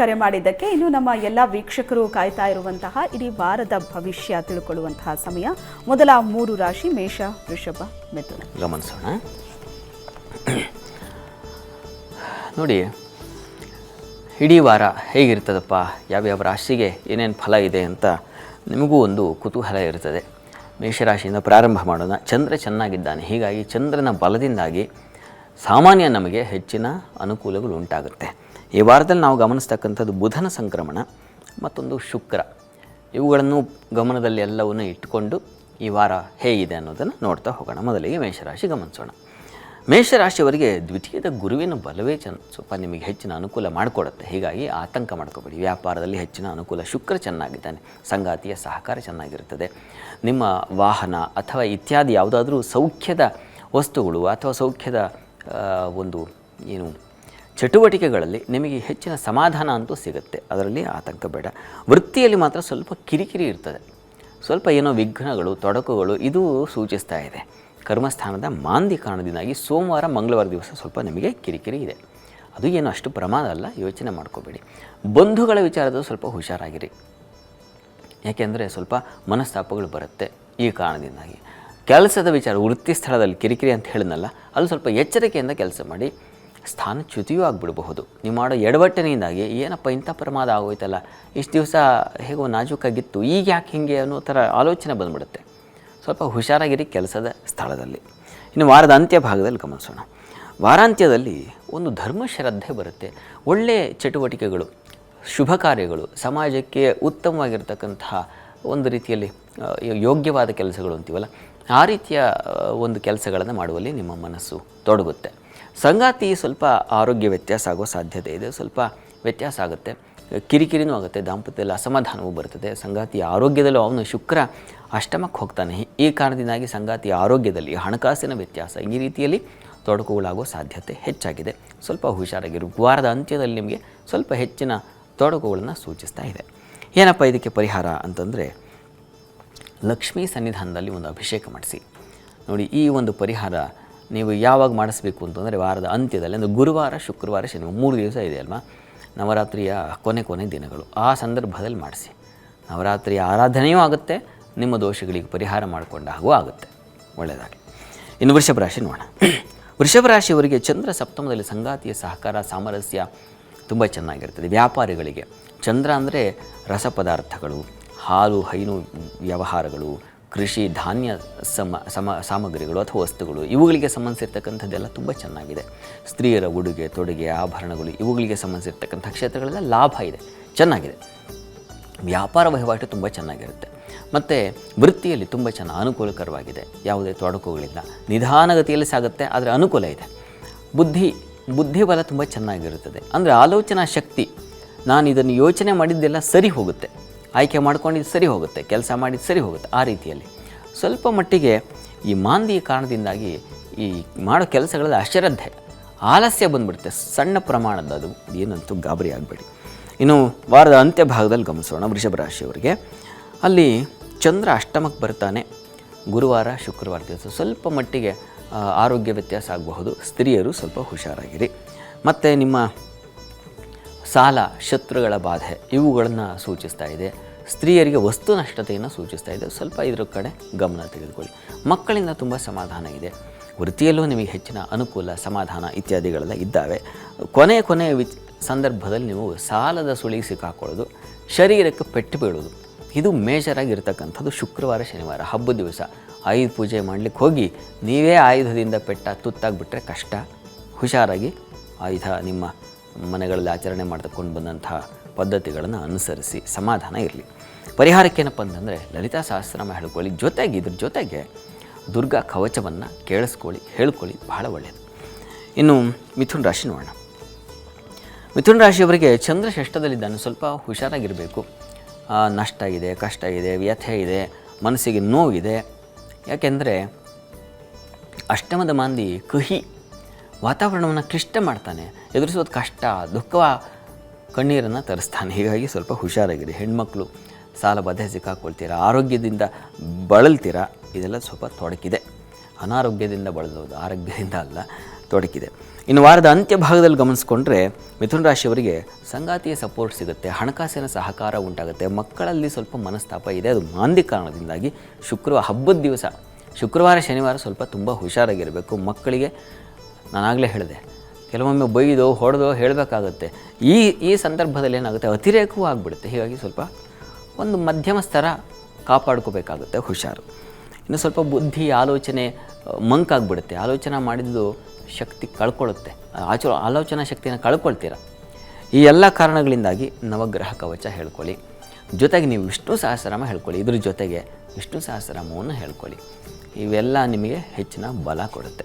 ಕರೆ ಮಾಡಿದ್ದಕ್ಕೆ ಇನ್ನು ನಮ್ಮ ಎಲ್ಲ ವೀಕ್ಷಕರು ಕಾಯ್ತಾ ಇರುವಂತಹ ಇಡೀ ವಾರದ ಭವಿಷ್ಯ ತಿಳ್ಕೊಳ್ಳುವಂತಹ ಸಮಯ. ಮೊದಲ ಮೂರು ರಾಶಿ ಮೇಷ, ವೃಷಭ, ಮಿಥುನ. ಗಮನಿಸೋಣ ನೋಡಿ, ಇಡೀ ವಾರ ಹೇಗಿರ್ತದಪ್ಪ? ಯಾವ್ಯಾವ ರಾಶಿಗೆ ಏನೇನು ಫಲ ಇದೆ ಅಂತ ನಿಮಗೂ ಒಂದು ಕುತೂಹಲ ಇರ್ತದೆ. ಮೇಷರಾಶಿಯಿಂದ ಪ್ರಾರಂಭ ಮಾಡೋಣ. ಚಂದ್ರ ಚೆನ್ನಾಗಿದ್ದಾನೆ. ಹೀಗಾಗಿ ಚಂದ್ರನ ಬಲದಿಂದಾಗಿ ಸಾಮಾನ್ಯ ನಮಗೆ ಹೆಚ್ಚಿನ ಅನುಕೂಲಗಳು ಉಂಟಾಗುತ್ತೆ. ಈ ವಾರದಲ್ಲಿ ನಾವು ಗಮನಿಸ್ತಕ್ಕಂಥದ್ದು ಬುಧನ ಸಂಕ್ರಮಣ ಮತ್ತೊಂದು ಶುಕ್ರ. ಇವುಗಳನ್ನು ಗಮನದಲ್ಲಿ ಎಲ್ಲವನ್ನು ಇಟ್ಟುಕೊಂಡು ಈ ವಾರ ಹೇಗಿದೆ ಅನ್ನೋದನ್ನು ನೋಡ್ತಾ ಹೋಗೋಣ. ಮೊದಲಿಗೆ ಮೇಷರಾಶಿ ಗಮನಿಸೋಣ. ಮೇಷರಾಶಿಯವರಿಗೆ ದ್ವಿತೀಯದ ಗುರುವಿನ ಬಲವೇ ಚೆನ್ನ ಸ್ವಲ್ಪ ನಿಮಗೆ ಹೆಚ್ಚಿನ ಅನುಕೂಲ ಮಾಡಿಕೊಡುತ್ತೆ. ಹೀಗಾಗಿ ಆತಂಕ ಮಾಡ್ಕೋಬೇಡಿ. ವ್ಯಾಪಾರದಲ್ಲಿ ಹೆಚ್ಚಿನ ಅನುಕೂಲ ಶುಕ್ರ ಚೆನ್ನಾಗಿದ್ದಾನೆ. ಸಂಗಾತಿಯ ಸಹಕಾರ ಚೆನ್ನಾಗಿರುತ್ತದೆ. ನಿಮ್ಮ ವಾಹನ ಅಥವಾ ಇತ್ಯಾದಿ ಯಾವುದಾದ್ರೂ ಸೌಖ್ಯದ ವಸ್ತುಗಳು ಅಥವಾ ಸೌಖ್ಯದ ಒಂದು ಏನು ಚಟುವಟಿಕೆಗಳಲ್ಲಿ ನಿಮಗೆ ಹೆಚ್ಚಿನ ಸಮಾಧಾನ ಅಂತೂ ಸಿಗುತ್ತೆ. ಅದರಲ್ಲಿ ಆತಂಕ ಬೇಡ. ವೃತ್ತಿಯಲ್ಲಿ ಮಾತ್ರ ಸ್ವಲ್ಪ ಕಿರಿಕಿರಿ ಇರ್ತದೆ. ಸ್ವಲ್ಪ ಏನೋ ವಿಘ್ನಗಳು, ತೊಡಕುಗಳು, ಇದು ಸೂಚಿಸ್ತಾ ಇದೆ. ಕರ್ಮಸ್ಥಾನದ ಮಾಂದಿ ಕಾರಣದಿಂದಾಗಿ ಸೋಮವಾರ, ಮಂಗಳವಾರ ದಿವಸ ಸ್ವಲ್ಪ ನಿಮಗೆ ಕಿರಿಕಿರಿ ಇದೆ. ಅದು ಏನು ಅಷ್ಟು ಪ್ರಮಾದ ಅಲ್ಲ, ಯೋಚನೆ ಮಾಡ್ಕೋಬೇಡಿ. ಬಂಧುಗಳ ವಿಚಾರದಲ್ಲಿ ಸ್ವಲ್ಪ ಹುಷಾರಾಗಿರಿ. ಯಾಕೆಂದರೆ ಸ್ವಲ್ಪ ಮನಸ್ತಾಪಗಳು ಬರುತ್ತೆ ಈ ಕಾರಣದಿಂದಾಗಿ. ಕೆಲಸದ ವಿಚಾರ, ವೃತ್ತಿ ಸ್ಥಳದಲ್ಲಿ ಕಿರಿಕಿರಿ ಅಂತ ಹೇಳಿದ್ನಲ್ಲ, ಅಲ್ಲಿ ಸ್ವಲ್ಪ ಎಚ್ಚರಿಕೆಯಿಂದ ಕೆಲಸ ಮಾಡಿ. ಸ್ಥಾನಚ್ಯುತಿಯೂ ಆಗಿಬಿಡಬಹುದು. ನೀವು ಮಾಡೋ ಎಡವಟ್ಟನೆಯಿಂದಾಗಿ ಏನಪ್ಪ ಇಂಥ ಪ್ರಮಾದ ಆಗೋಯ್ತಲ್ಲ? ಇಷ್ಟು ದಿವಸ ಹೇಗೋ ನಾಜೂಕಾಗಿತ್ತು. ಈಗ ಯಾಕೆ ಹಿಂಗೆ ಅನ್ನೋ ಥರ ಆಲೋಚನೆ ಬಂದ್ಬಿಡುತ್ತೆ. ಸ್ವಲ್ಪ ಹುಷಾರಾಗಿರಿ ಕೆಲಸದ ಸ್ಥಳದಲ್ಲಿ. ಇನ್ನು ವಾರದ ಅಂತ್ಯ ಭಾಗದಲ್ಲಿ ಗಮನಿಸೋಣ. ವಾರಾಂತ್ಯದಲ್ಲಿ ಒಂದು ಧರ್ಮ ಶ್ರದ್ಧೆ ಬರುತ್ತೆ. ಒಳ್ಳೆಯ ಚಟುವಟಿಕೆಗಳು, ಶುಭ ಕಾರ್ಯಗಳು, ಸಮಾಜಕ್ಕೆ ಉತ್ತಮವಾಗಿರ್ತಕ್ಕಂತಹ ಒಂದು ರೀತಿಯಲ್ಲಿ ಯೋಗ್ಯವಾದ ಕೆಲಸಗಳು ಅಂತೀವಲ್ಲ? ಆ ರೀತಿಯ ಒಂದು ಕೆಲಸಗಳನ್ನು ಮಾಡುವಲ್ಲಿ ನಿಮ್ಮ ಮನಸ್ಸು ತೊಡಗುತ್ತೆ. ಸಂಗಾತಿ ಸ್ವಲ್ಪ ಆರೋಗ್ಯ ವ್ಯತ್ಯಾಸ ಆಗೋ ಸಾಧ್ಯತೆ ಇದೆ. ಸ್ವಲ್ಪ ವ್ಯತ್ಯಾಸ ಆಗುತ್ತೆ. ಕಿರಿಕಿರಿನೂ ಆಗುತ್ತೆ, ದಾಂಪತ್ಯದಲ್ಲಿ ಅಸಮಾಧಾನವೂ ಬರ್ತದೆ. ಸಂಗಾತಿಯ ಆರೋಗ್ಯದಲ್ಲೂ ಅವನು ಶುಕ್ರ ಅಷ್ಟಮಕ್ಕೆ ಹೋಗ್ತಾನೆ. ಈ ಕಾರಣದಿಂದಾಗಿ ಸಂಗಾತಿಯ ಆರೋಗ್ಯದಲ್ಲಿ ಹಣಕಾಸಿನ ವ್ಯತ್ಯಾಸ ಈ ರೀತಿಯಲ್ಲಿ ತೊಡಕುಗಳಾಗೋ ಸಾಧ್ಯತೆ ಹೆಚ್ಚಾಗಿದೆ. ಸ್ವಲ್ಪ ಹುಷಾರಾಗಿರು ವಾರದ ಅಂತ್ಯದಲ್ಲಿ ನಿಮಗೆ ಸ್ವಲ್ಪ ಹೆಚ್ಚಿನ ತೊಡಕುಗಳನ್ನು ಸೂಚಿಸ್ತಾ ಇದೆ. ಏನಪ್ಪ ಇದಕ್ಕೆ ಪರಿಹಾರ ಅಂತಂದರೆ ಲಕ್ಷ್ಮೀ ಸನ್ನಿಧಾನದಲ್ಲಿ ಒಂದು ಅಭಿಷೇಕ ಮಾಡಿಸಿ. ನೋಡಿ ಈ ಒಂದು ಪರಿಹಾರ ನೀವು ಯಾವಾಗ ಮಾಡಿಸ್ಬೇಕು ಅಂತಂದರೆ ವಾರದ ಅಂತ್ಯದಲ್ಲಿ, ಅಂದರೆ ಗುರುವಾರ, ಶುಕ್ರವಾರ, ಶನಿವಾರ, ಮೂರು ದಿವಸ ಇದೆ ಅಲ್ವಾ? ನವರಾತ್ರಿಯ ಕೊನೆ ಕೊನೆ ದಿನಗಳು. ಆ ಸಂದರ್ಭದಲ್ಲಿ ಮಾಡಿಸಿ. ನವರಾತ್ರಿಯ ಆರಾಧನೆಯೂ ಆಗುತ್ತೆ, ನಿಮ್ಮ ದೋಷಗಳಿಗೆ ಪರಿಹಾರ ಮಾಡಿಕೊಂಡ ಹಾಗೂ ಆಗುತ್ತೆ. ಒಳ್ಳೆಯದಾಗಿ ಇನ್ನು ವೃಷಭ ರಾಶಿ ನೋಡೋಣ. ವೃಷಭ ರಾಶಿಯವರಿಗೆ ಚಂದ್ರ ಸಪ್ತಮದಲ್ಲಿ ಸಂಗಾತಿಯ ಸಹಕಾರ, ಸಾಮರಸ್ಯ ತುಂಬ ಚೆನ್ನಾಗಿರ್ತದೆ. ವ್ಯಾಪಾರಿಗಳಿಗೆ ಚಂದ್ರ ಅಂದರೆ ರಸ ಪದಾರ್ಥಗಳು ಹಾಲು, ಹೈನು ವ್ಯವಹಾರಗಳು ಕೃಷಿ ಧಾನ್ಯ ಸಮ ಸಮ ಸಾಮಗ್ರಿಗಳು ಅಥವಾ ವಸ್ತುಗಳು, ಇವುಗಳಿಗೆ ಸಂಬಂಧಿಸಿರ್ತಕ್ಕಂಥದ್ದೆಲ್ಲ ತುಂಬ ಚೆನ್ನಾಗಿದೆ. ಸ್ತ್ರೀಯರ ಉಡುಗೆ, ತೊಡುಗೆ, ಆಭರಣಗಳು ಇವುಗಳಿಗೆ ಸಂಬಂಧಿಸಿರ್ತಕ್ಕಂಥ ಕ್ಷೇತ್ರಗಳೆಲ್ಲ ಲಾಭ ಇದೆ. ಚೆನ್ನಾಗಿದೆ. ವ್ಯಾಪಾರ ವಹಿವಾಟು ತುಂಬ ಚೆನ್ನಾಗಿರುತ್ತೆ. ಮತ್ತು ವೃತ್ತಿಯಲ್ಲಿ ತುಂಬ ಚೆನ್ನಾಗಿ ಅನುಕೂಲಕರವಾಗಿದೆ. ಯಾವುದೇ ತೊಡಕುಗಳಿಲ್ಲ. ನಿಧಾನಗತಿಯಲ್ಲಿ ಸಾಗುತ್ತೆ, ಆದರೆ ಅನುಕೂಲ ಇದೆ. ಬುದ್ಧಿ, ಬುದ್ಧಿಬಲ ತುಂಬ ಚೆನ್ನಾಗಿರುತ್ತದೆ. ಅಂದರೆ ಆಲೋಚನಾ ಶಕ್ತಿ ನಾನು ಇದನ್ನು ಯೋಚನೆ ಮಾಡಿದ್ದೆಲ್ಲ ಸರಿ ಹೋಗುತ್ತೆ. ಆಯ್ಕೆ ಮಾಡ್ಕೊಂಡಿದ್ದು ಸರಿ ಹೋಗುತ್ತೆ, ಕೆಲಸ ಮಾಡಿದ್ದು ಸರಿ ಹೋಗುತ್ತೆ ಆ ರೀತಿಯಲ್ಲಿ. ಸ್ವಲ್ಪ ಮಟ್ಟಿಗೆ ಈ ಮಾಂದಿ ಕಾರಣದಿಂದಾಗಿ ಈ ಮಾಡೋ ಕೆಲಸಗಳಲ್ಲಿ ಅಶ್ರದ್ಧೆ ಆಲಸ್ಯ ಬಂದ್ಬಿಡುತ್ತೆ, ಸಣ್ಣ ಪ್ರಮಾಣದ ಅದು ಏನಂತೂ ಗಾಬರಿ ಆಗಬೇಡಿ. ಇನ್ನು ವಾರದ ಅಂತ್ಯ ಭಾಗದಲ್ಲಿ ಗಮನಿಸೋಣ, ವೃಷಭ ರಾಶಿಯವರಿಗೆ. ಅಲ್ಲಿ ಚಂದ್ರ ಅಷ್ಟಮಕ್ಕೆ ಬರ್ತಾನೆ, ಗುರುವಾರ, ಶುಕ್ರವಾರ ದಿವಸ, ಸ್ವಲ್ಪ ಮಟ್ಟಿಗೆ ಆರೋಗ್ಯ ವ್ಯತ್ಯಾಸ ಆಗಬಹುದು, ಸ್ತ್ರೀಯರು ಸ್ವಲ್ಪ ಹುಷಾರಾಗಿರಿ. ಮತ್ತು ನಿಮ್ಮ ಸಾಲ, ಶತ್ರುಗಳ ಬಾಧೆ ಇವುಗಳನ್ನು ಸೂಚಿಸ್ತಾ ಇದೆ. ಸ್ತ್ರೀಯರಿಗೆ ವಸ್ತು ನಷ್ಟತೆಯನ್ನು ಸೂಚಿಸ್ತಾ ಇದೆ. ಸ್ವಲ್ಪ ಇದರ ಕಡೆ ಗಮನ ತೆಗೆದುಕೊಳ್ಳಿ. ಮಕ್ಕಳಿಂದ ತುಂಬ ಸಮಾಧಾನ ಇದೆ. ವೃತ್ತಿಯಲ್ಲೂ ನಿಮಗೆ ಹೆಚ್ಚಿನ ಅನುಕೂಲ, ಸಮಾಧಾನ ಇತ್ಯಾದಿಗಳೆಲ್ಲ ಇದ್ದಾವೆ. ಕೊನೆ ಕೊನೆ ವಿಚ್ ಸಂದರ್ಭದಲ್ಲಿ ನೀವು ಸಾಲದ ಸುಳಿಗೆ ಸಿಕ್ಕಾಕೊಳ್ಳೋದು, ಶರೀರಕ್ಕೆ ಪೆಟ್ಟು ಬೀಳೋದು. ಇದು ಮೇಜರಾಗಿರ್ತಕ್ಕಂಥದ್ದು ಶುಕ್ರವಾರ, ಶನಿವಾರ. ಹಬ್ಬದ ದಿವಸ ಆಯುಧ ಪೂಜೆ ಮಾಡಲಿಕ್ಕೆ ಹೋಗಿ ನೀವೇ ಆಯುಧದಿಂದ ಪೆಟ್ಟ ತುತ್ತಾಗಿಬಿಟ್ರೆ ಕಷ್ಟ. ಹುಷಾರಾಗಿ ಆಯುಧ ನಿಮ್ಮ ಮನೆಗಳಲ್ಲಿ ಆಚರಣೆ ಮಾಡ್ತಕ್ಕೊಂಡು ಬಂದಂತಹ ಪದ್ಧತಿಗಳನ್ನು ಅನುಸರಿಸಿ ಸಮಾಧಾನ ಇರಲಿ. ಪರಿಹಾರಕ್ಕೇನಪ್ಪ ಅಂತಂದರೆ ಲಲಿತಾ ಸಹಸ್ರನಾಮ ಹೇಳ್ಕೊಳ್ಳಿ, ಜೊತೆಗೆ ಇದ್ರ ಜೊತೆಗೆ ದುರ್ಗಾ ಕವಚವನ್ನು ಕೇಳಿಸ್ಕೊಳ್ಳಿ, ಹೇಳ್ಕೊಳ್ಳಿ, ಬಹಳ ಒಳ್ಳೆಯದು ಇನ್ನು ಮಿಥುನ್ ರಾಶಿ ನೋಡೋಣ. ಮಿಥುನ್ ರಾಶಿಯವರಿಗೆ ಚಂದ್ರ ಷಷ್ಠದಲ್ಲಿದ್ದಾನೆ ಸ್ವಲ್ಪ ಹುಷಾರಾಗಿರಬೇಕು. ನಷ್ಟ ಇದೆ, ಕಷ್ಟ ಇದೆ, ವ್ಯಥೆ ಇದೆ, ಮನಸ್ಸಿಗೆ ನೋವಿದೆ. ಯಾಕೆಂದರೆ ಅಷ್ಟಮದ ಮಾಂದಿ ಕಹಿ ವಾತಾವರಣವನ್ನು ಕ್ಲಿಷ್ಟ ಮಾಡ್ತಾನೆ. ಎದುರಿಸೋದು ಕಷ್ಟ ದುಃಖ ಕಣ್ಣೀರನ್ನು ತರಿಸ್ತಾನೆ. ಹೀಗಾಗಿ ಸ್ವಲ್ಪ ಹುಷಾರಾಗಿರಿ. ಹೆಣ್ಮಕ್ಳು ಸಾಲ ಬದ ಸಿಕ್ಕಾಕೊಳ್ತೀರಾ? ಆರೋಗ್ಯದಿಂದ ಬಳಲ್ತೀರಾ? ಇದೆಲ್ಲ ಸ್ವಲ್ಪ ತೊಡಕಿದೆ. ಅನಾರೋಗ್ಯದಿಂದ ಬಳಲೋದು ಆರೋಗ್ಯದಿಂದ ಅಲ್ಲ, ತೊಡಕಿದೆ. ಇನ್ನು ವಾರದ ಅಂತ್ಯ ಭಾಗದಲ್ಲಿ ಗಮನಿಸ್ಕೊಂಡ್ರೆ ಮಿಥುನ ರಾಶಿಯವರಿಗೆ ಸಂಗಾತಿಯ ಸಪೋರ್ಟ್ ಸಿಗುತ್ತೆ. ಹಣಕಾಸಿನ ಸಹಕಾರ ಉಂಟಾಗುತ್ತೆ. ಮಕ್ಕಳಲ್ಲಿ ಸ್ವಲ್ಪ ಮನಸ್ತಾಪ ಇದೆ. ಅದು ಮಾಂದಿ ಕಾರಣದಿಂದಾಗಿ ಶುಕ್ರವಾರ ಹಬ್ಬದ ದಿವಸ. ಶುಕ್ರವಾರ, ಶನಿವಾರ ಸ್ವಲ್ಪ ತುಂಬ ಹುಷಾರಾಗಿರಬೇಕು. ಮಕ್ಕಳಿಗೆ ನಾನಾಗಲೇ ಹೇಳಿದೆ. ಕೆಲವೊಮ್ಮೆ ಬೈದು, ಹೊಡೆದು ಹೇಳಬೇಕಾಗುತ್ತೆ. ಈ ಈ ಸಂದರ್ಭದಲ್ಲಿ ಏನಾಗುತ್ತೆ? ಅತಿರೇಕವೂ ಆಗಿಬಿಡುತ್ತೆ. ಹೀಗಾಗಿ ಸ್ವಲ್ಪ ಒಂದು ಮಧ್ಯಮ ಸ್ತರ ಕಾಪಾಡ್ಕೋಬೇಕಾಗುತ್ತೆ ಹುಷಾರು. ಇನ್ನು ಸ್ವಲ್ಪ ಬುದ್ಧಿ, ಆಲೋಚನೆ ಮಂಕಾಗ್ಬಿಡುತ್ತೆ ಆಲೋಚನೆ ಮಾಡಿದ್ದು ಶಕ್ತಿ ಕಳ್ಕೊಳ್ಳುತ್ತೆ. ಆಚೋ, ಆಲೋಚನಾ ಶಕ್ತಿನ ಕಳ್ಕೊಳ್ತೀರ. ಈ ಎಲ್ಲ ಕಾರಣಗಳಿಂದಾಗಿ ನವಗ್ರಹ ಕವಚ ಹೇಳ್ಕೊಳ್ಳಿ. ಜೊತೆಗೆ ನೀವು ವಿಷ್ಣು ಸಹಸ್ರನಾಮ ಹೇಳ್ಕೊಳ್ಳಿ. ಇದ್ರ ಜೊತೆಗೆ ವಿಷ್ಣು ಸಹಸ್ರನಾಮವನ್ನು ಹೇಳ್ಕೊಳ್ಳಿ. ಇವೆಲ್ಲ ನಿಮಗೆ ಹೆಚ್ಚಿನ ಬಲ ಕೊಡುತ್ತೆ.